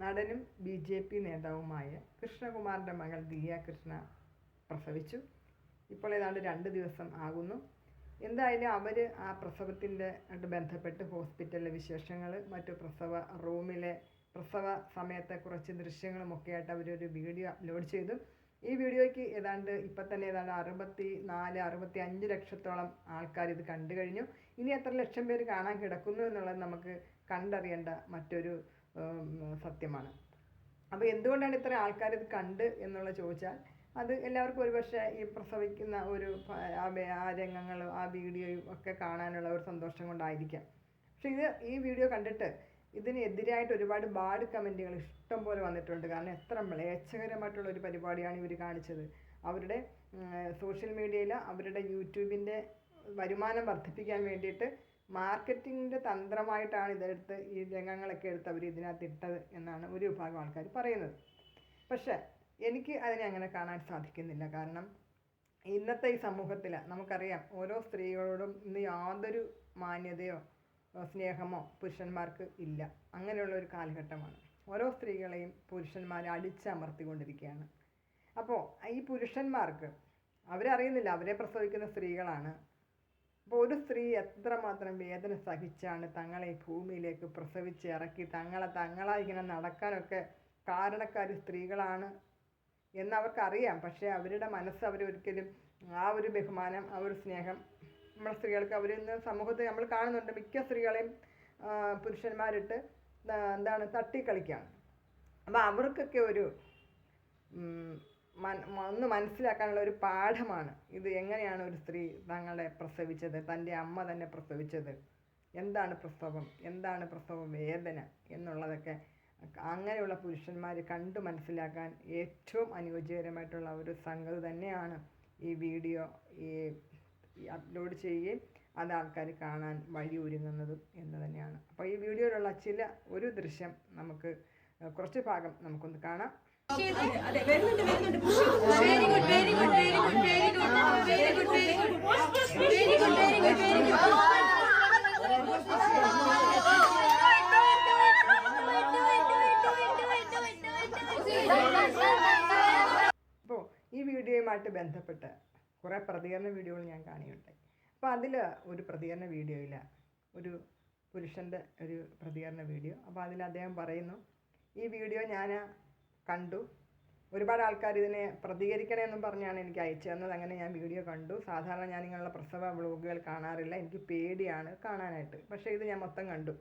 നടനും B J P നേതാവുമായ കൃഷ്ണകുമാറിന്റെ മകൾ ദിയ കൃഷ്ണ പ്രസവിച്ചു. ഇപ്പോൾ ഏതാണ്ട് രണ്ട് ദിവസം ആകുന്നു. എന്തായാലും അവർ ആ പ്രസവത്തിന്റെ ആയിട്ട് ബന്ധപ്പെട്ട് ഹോസ്പിറ്റലിലെ വിശേഷങ്ങൾ മറ്റു പ്രസവ റൂമിലെ പ്രസവ സമയത്തെ കുറച്ച് ദൃശ്യങ്ങളും ഒക്കെ ആയിട്ട് അവരൊരു വീഡിയോ അപ്ലോഡ് ചെയ്തു. ഈ വീഡിയോയ്ക്ക് ഏതാണ്ട് ഇപ്പം തന്നെ ഏതാണ്ട് അറുപത്തി നാല് അറുപത്തി അഞ്ച് ലക്ഷത്തോളം ആൾക്കാർ ഇത് കണ്ടു കഴിഞ്ഞു. ഇനി എത്ര ലക്ഷം പേര് കാണാൻ കിടക്കുന്നു എന്നുള്ളത് നമുക്ക് കണ്ടറിയേണ്ട മറ്റൊരു സത്യമാണ്. അപ്പോൾ എന്തുകൊണ്ടാണ് ഇത്ര ആൾക്കാർ ഇത് കണ്ട് എന്നുള്ള ചോദിച്ചാൽ അത് എല്ലാവർക്കും ഒരുപക്ഷെ ഈ പ്രസവിക്കുന്ന ഒരു ആ രംഗങ്ങളും ആ വീഡിയോയും ഒക്കെ കാണാനുള്ള ഒരു സന്തോഷം കൊണ്ടായിരിക്കാം. പക്ഷെ ഇത് ഈ വീഡിയോ കണ്ടിട്ട് ഇതിനെതിരായിട്ട് ഒരുപാട് ബാഡ് കമന്റുകൾ ഇഷ്ടം പോലെ വന്നിട്ടുണ്ട്. കാരണം എത്ര മ്ലേച്ഛകരമായിട്ടുള്ള ഒരു പരിപാടിയാണ് ഇവർ കാണിച്ചത്. അവരുടെ സോഷ്യൽ മീഡിയയിൽ അവരുടെ യൂട്യൂബിന്റെ വരുമാനം വർദ്ധിപ്പിക്കാൻ വേണ്ടിയിട്ട് മാർക്കറ്റിങ്ങിന്റെ തന്ത്രമായിട്ടാണ് ഇതെടുത്ത് ഈ രംഗങ്ങളൊക്കെ എടുത്ത് അവർ ഇതിനകത്ത് ഇട്ടത് എന്നാണ് ഒരു വിഭാഗം ആൾക്കാർ പറയുന്നത്. പക്ഷേ എനിക്ക് അതിനെ അങ്ങനെ കാണാൻ സാധിക്കുന്നില്ല. കാരണം ഇന്നത്തെ ഈ സമൂഹത്തിൽ നമുക്കറിയാം ഓരോ സ്ത്രീകളോടും ഇന്ന് യാതൊരു മാന്യതയോ സ്നേഹമോ പുരുഷന്മാർക്ക് ഇല്ല. അങ്ങനെയുള്ള ഒരു കാലഘട്ടമാണ്. ഓരോ സ്ത്രീകളെയും പുരുഷന്മാർ അടിച്ചമർത്തിക്കൊണ്ടിരിക്കുകയാണ്. അപ്പോൾ ഈ പുരുഷന്മാർക്ക് അവരറിയുന്നില്ല അവരെ പ്രസവിക്കുന്ന സ്ത്രീകളാണ് അപ്പോൾ ഒരു സ്ത്രീ എത്രമാത്രം വേദന സഹിച്ചാണ് തങ്ങളെ ഭൂമിയിലേക്ക് പ്രസവിച്ച് ഇറക്കി തങ്ങളെ തങ്ങളായി ഇങ്ങനെ നടക്കാനൊക്കെ കാരണക്കാർ സ്ത്രീകളാണ് എന്നവർക്കറിയാം പക്ഷേ അവരുടെ മനസ്സ് അവരൊരിക്കലും ആ ഒരു ബഹുമാനം ആ ഒരു സ്നേഹം നമ്മുടെ സ്ത്രീകൾക്ക് അവർ ഇന്ന് സമൂഹത്തിൽ നമ്മൾ കാണുന്നുണ്ട്. മിക്ക സ്ത്രീകളെയും പുരുഷന്മാരിട്ട് എന്താണ് തട്ടിക്കളിക്കുകയാണ് അപ്പോൾ അവർക്കൊക്കെ ഒരു ഒന്ന് മനസ്സിലാക്കാനുള്ള ഒരു പാഠമാണ്. ഇത് എങ്ങനെയാണ് ഒരു സ്ത്രീ തങ്ങളെ പ്രസവിച്ചത്? തന്റെ അമ്മ തന്നെ പ്രസവിച്ചത്? എന്താണ് പ്രസവം? എന്താണ് പ്രസവ വേദന? എന്നുള്ളതൊക്കെ അങ്ങനെയുള്ള പുരുഷന്മാർ കണ്ടു മനസ്സിലാക്കാൻ ഏറ്റവും അനുയോജ്യകരമായിട്ടുള്ള ഒരു സംഗതി തന്നെയാണ് ഈ വീഡിയോ ഈ അപ്ലോഡ് ചെയ്യുകയും അത് ആൾക്കാർ കാണാൻ വഴി ഒരുങ്ങുന്നതും എന്ന് തന്നെയാണ്. അപ്പോൾ ഈ വീഡിയോയിലുള്ള ചില ഒരു ദൃശ്യം നമുക്ക് കുറച്ച് ഭാഗം നമുക്കൊന്ന് കാണാം. അപ്പോൾ ഈ വീഡിയോയുമായിട്ട് ബന്ധപ്പെട്ട കുറേ പ്രതികരണ വീഡിയോകൾ ഞാൻ കാണിയുണ്ടായി അപ്പോൾ അതിൽ ഒരു പ്രതികരണ വീഡിയോയിൽ ഒരു പുരുഷന്റെ ഒരു പ്രതികരണ വീഡിയോ. അപ്പോൾ അതിൽ അദ്ദേഹം പറയുന്നു ഈ വീഡിയോ ഞാൻ കണ്ടു. ഒരുപാട് ആൾക്കാർ ഇതിനെ പ്രതികരിക്കണമെന്നും പറഞ്ഞാണ് എനിക്ക് അയച്ചു തന്നത്. അങ്ങനെ ഞാൻ വീഡിയോ കണ്ടു. സാധാരണ ഞാൻ ഇങ്ങനെയുള്ള പ്രസവ വ്ളോഗുകൾ കാണാറില്ല. എനിക്ക് പേടിയാണ് കാണാനായിട്ട്. പക്ഷേ ഇത് ഞാൻ മൊത്തം കണ്ടു.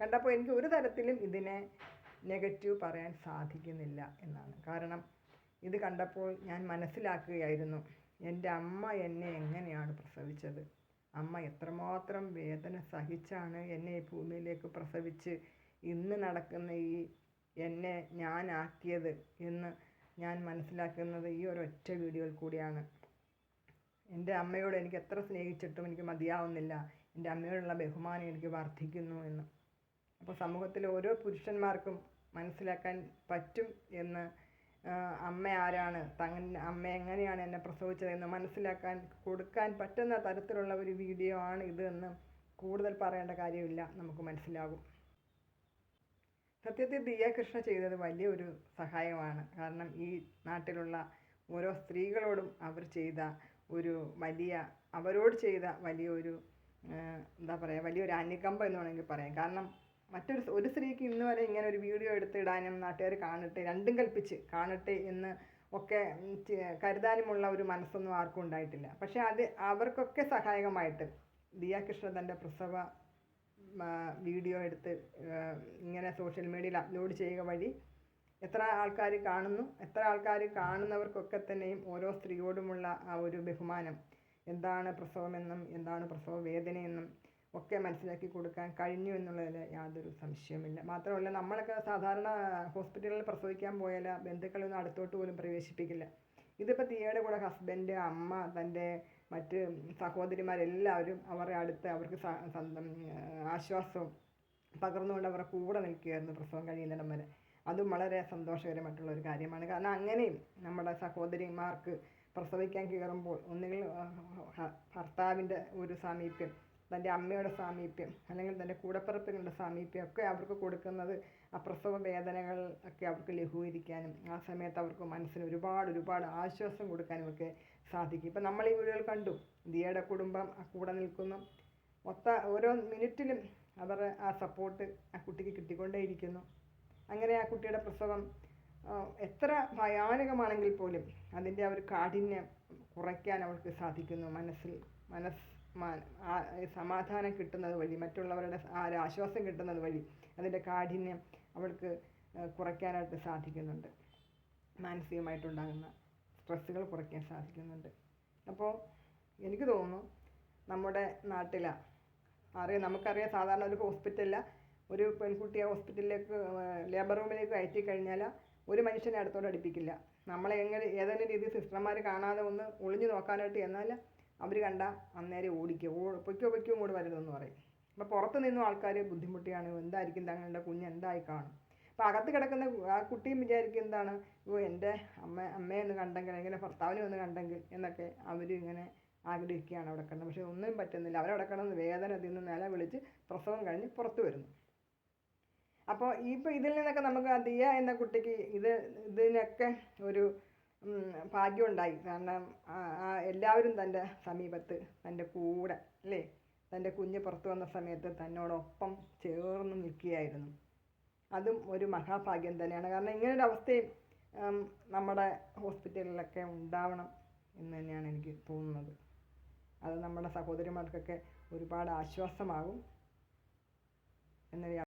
കണ്ടപ്പോൾ എനിക്ക് ഒരു തരത്തിലും ഇതിനെ നെഗറ്റീവ് പറയാൻ സാധിക്കുന്നില്ല എന്നാണ്. കാരണം ഇത് കണ്ടപ്പോൾ ഞാൻ മനസ്സിലാക്കുകയായിരുന്നു എന്റെ അമ്മ എന്നെ എങ്ങനെയാണ് പ്രസവിച്ചത്? അമ്മ എത്രമാത്രം വേദന സഹിച്ചാണ് എന്നെ ഈ ഭൂമിയിലേക്ക് പ്രസവിച്ച് ഇന്ന് നടക്കുന്ന ഈ എന്നെ ഞാനാക്കിയത് എന്ന് ഞാൻ മനസ്സിലാക്കുന്നത് ഈ ഒരൊറ്റ വീഡിയോയിൽ കൂടിയാണ്. എന്റെ അമ്മയോട് എനിക്ക് എത്ര സ്നേഹിച്ചിട്ടും എനിക്ക് മതിയാവുന്നില്ല. എന്റെ അമ്മയോടുള്ള ബഹുമാനം എനിക്ക് വർദ്ധിക്കുന്നു എന്ന്. അപ്പോൾ സമൂഹത്തിലെ ഓരോ പുരുഷന്മാർക്കും മനസ്സിലാക്കാൻ പറ്റും എന്ന് അമ്മ ആരാണ് തങ്ങ അമ്മ എങ്ങനെയാണ് എന്നെ പ്രസവിച്ചതെന്ന് മനസ്സിലാക്കാൻ കൊടുക്കാൻ പറ്റുന്ന തരത്തിലുള്ള ഒരു വീഡിയോ ആണ് ഇത് എന്ന് കൂടുതൽ പറയേണ്ട കാര്യമില്ല. നമുക്ക് മനസ്സിലാകും. സത്യത്തിൽ ദിയ കൃഷ്ണ ചെയ്തത് വലിയൊരു സഹായമാണ്. കാരണം ഈ നാട്ടിലുള്ള ഓരോ സ്ത്രീകളോടും അവർ ചെയ്ത ഒരു വലിയ അവരോട് ചെയ്ത വലിയൊരു എന്താ പറയുക വലിയൊരു അനുകമ്പ എന്ന് വേണമെങ്കിൽ പറയാം. കാരണം മറ്റൊരു ഒരു സ്ത്രീക്ക് ഇന്ന് വരെ ഇങ്ങനെ ഒരു വീഡിയോ എടുത്തിടാനും നാട്ടുകാർ കാണട്ടെ രണ്ടും കൽപ്പിച്ച് കാണട്ടെ എന്ന് ഒക്കെ കരുതാനുമുള്ള ഒരു മനസ്സൊന്നും ആർക്കും ഉണ്ടായിട്ടില്ല. പക്ഷേ അത് അവർക്കൊക്കെ സഹായകമായിട്ട് ദിയ കൃഷ്ണ തന്റെ പ്രസവ വീഡിയോ എടുത്ത് ഇങ്ങനെ സോഷ്യൽ മീഡിയയിൽ അപ്ലോഡ് ചെയ്യുക വഴി എത്ര ആൾക്കാർ കാണുന്നു എത്ര ആൾക്കാർ കാണുന്നവർക്കൊക്കെ തന്നെയും ഓരോ സ്ത്രീയോടുമുള്ള ആ ഒരു ബഹുമാനം. എന്താണ് പ്രസവമെന്നും എന്താണ് പ്രസവ വേദനയെന്നും ഒക്കെ മനസ്സിലാക്കി കൊടുക്കാൻ കഴിഞ്ഞു എന്നുള്ളതിൽ യാതൊരു സംശയവുമില്ല. മാത്രമല്ല നമ്മളൊക്കെ സാധാരണ ഹോസ്പിറ്റലിൽ പ്രസവിക്കാൻ പോയാൽ ബന്ധുക്കളൊന്നും അടുത്തോട്ട് പോലും പ്രവേശിപ്പിക്കില്ല. ഇതിപ്പോൾ തീയുടെ കൂടെ ഹസ്ബൻഡ് അമ്മ തന്റെ മറ്റ് സഹോദരിമാരെല്ലാവരും അവരുടെ അടുത്ത് അവർക്ക് ആശ്വാസവും പകർന്നുകൊണ്ട് അവരുടെ കൂടെ നിൽക്കുകയായിരുന്നു പ്രസവം കഴിയുന്നിടം വരെ. അതും വളരെ സന്തോഷകരമായിട്ടുള്ള ഒരു കാര്യമാണ്. കാരണം അങ്ങനെയും നമ്മുടെ സഹോദരിമാർക്ക് പ്രസവിക്കാൻ കയറുമ്പോൾ ഒന്നുകിൽ ഭർത്താവിന്റെ ഒരു സാമീപ്യം തന്റെ അമ്മയുടെ സാമീപ്യം അല്ലെങ്കിൽ തന്റെ കൂടപ്പിറപ്പുകളുടെ സാമീപ്യം ഒക്കെ അവർക്ക് കൊടുക്കുന്നത് ആ പ്രസവ വേദനകൾ ഒക്കെ അവർക്ക് ലഘൂകരിക്കാനും ആ സമയത്ത് അവർക്ക് മനസ്സിന് ഒരുപാട് ഒരുപാട് ആശ്വാസം കൊടുക്കാനും ഒക്കെ സാധിക്കും. ഇപ്പം നമ്മൾ ഈ വീഡിയോയിൽ കണ്ടു ദിയയുടെ കുടുംബം ആ കൂടെ നിൽക്കുന്നു. മൊത്ത ഓരോ മിനിറ്റിലും അവർ ആ സപ്പോർട്ട് ആ കുട്ടിക്ക് കിട്ടിക്കൊണ്ടേയിരിക്കുന്നു. അങ്ങനെ ആ കുട്ടിയുടെ പ്രസവം എത്ര ഭയാനകമാണെങ്കിൽ പോലും അതിന്റെ ആ ഒരു കാഠിന്യം കുറയ്ക്കാൻ അവൾക്ക് സാധിക്കുന്നു മനസ്സിൽ മനസ് മാ- ആ സമാധാനം കിട്ടുന്നത് വഴി മറ്റുള്ളവരുടെ ആ ഒരു ആശ്വാസം കിട്ടുന്നത് വഴി അതിന്റെ കാഠിന്യം അവൾക്ക് കുറയ്ക്കാനായിട്ട് സാധിക്കുന്നുണ്ട്. മാനസികമായിട്ടുണ്ടാകുന്ന സ്ട്രെസ്സുകൾ കുറയ്ക്കാൻ സാധിക്കുന്നുണ്ട്. അപ്പോൾ എനിക്ക് തോന്നുന്നു നമ്മുടെ നാട്ടില അറിയാം നമുക്കറിയാം സാധാരണ ഒരു ഹോസ്പിറ്റലിൽ ഒരു പെൺകുട്ടിയെ ഹോസ്പിറ്റലിലേക്ക് ലേബർ റൂമിലേക്ക് കയറ്റി കഴിഞ്ഞാൽ ഒരു മനുഷ്യനെ അടുത്തോട്ട് അടുപ്പിക്കില്ല. നമ്മളെ എങ്ങനെ ഏതെങ്കിലും രീതിയിൽ സിസ്റ്റർമാർ കാണാതെ ഒന്ന് ഒളിഞ്ഞു നോക്കാനായിട്ട് എന്നാൽ അവർ കണ്ട അന്നേരം ഓടിക്കുക ഓ പൊയ്ക്കോ പൊയ്ക്കോ കൂടെ വരുന്നതെന്ന് പറയും. അപ്പോൾ പുറത്ത് നിന്നും ആൾക്കാർ ബുദ്ധിമുട്ടിയാണ്. എന്തായിരിക്കും തങ്ങളുടെ കുഞ്ഞ് എന്തായി കാണും. അപ്പോൾ അകത്ത് കിടക്കുന്ന ആ കുട്ടിയും വിചാരിക്കും എന്താണ്? ഓ എന്റെ അമ്മ അമ്മയെ ഒന്ന് കണ്ടെങ്കിൽ എങ്ങനെ ഭർത്താവിനെ ഒന്ന് കണ്ടെങ്കിൽ എന്നൊക്കെ അവർ ഇങ്ങനെ ആഗ്രഹിക്കുകയാണ് അവിടെ കിടന്നത് പക്ഷേ ഒന്നും പറ്റുന്നില്ല. അവരവിടെ കിടന്ന് വേദന തിന്ന് നില വിളിച്ച് പ്രസവം കഴിഞ്ഞ് പുറത്തു വരുന്നു. അപ്പോൾ ഇപ്പോൾ ഇതിൽ നിന്നൊക്കെ നമുക്ക് ദിയ എന്ന കുട്ടിക്ക് ഇത് ഇതിനൊക്കെ ഒരു ഭാഗ്യമുണ്ടായി. കാരണം എല്ലാവരും തന്റെ സമീപത്ത് തന്റെ കൂടെ അല്ലേ? തന്റെ കുഞ്ഞ് പുറത്തു വന്ന സമയത്ത് തന്നോടൊപ്പം ചേർന്ന് നിൽക്കുകയായിരുന്നു. അതും ഒരു മഹാഭാഗ്യം തന്നെയാണ്. കാരണം ഇങ്ങനൊരു അവസ്ഥയും നമ്മുടെ ഹോസ്പിറ്റലിലൊക്കെ ഉണ്ടാവണം എന്ന് തന്നെയാണ് എനിക്ക് തോന്നുന്നത്. അത് നമ്മുടെ സഹോദരിമാർക്കൊക്കെ ഒരുപാട് ആശ്വാസമാകും എന്നൊരു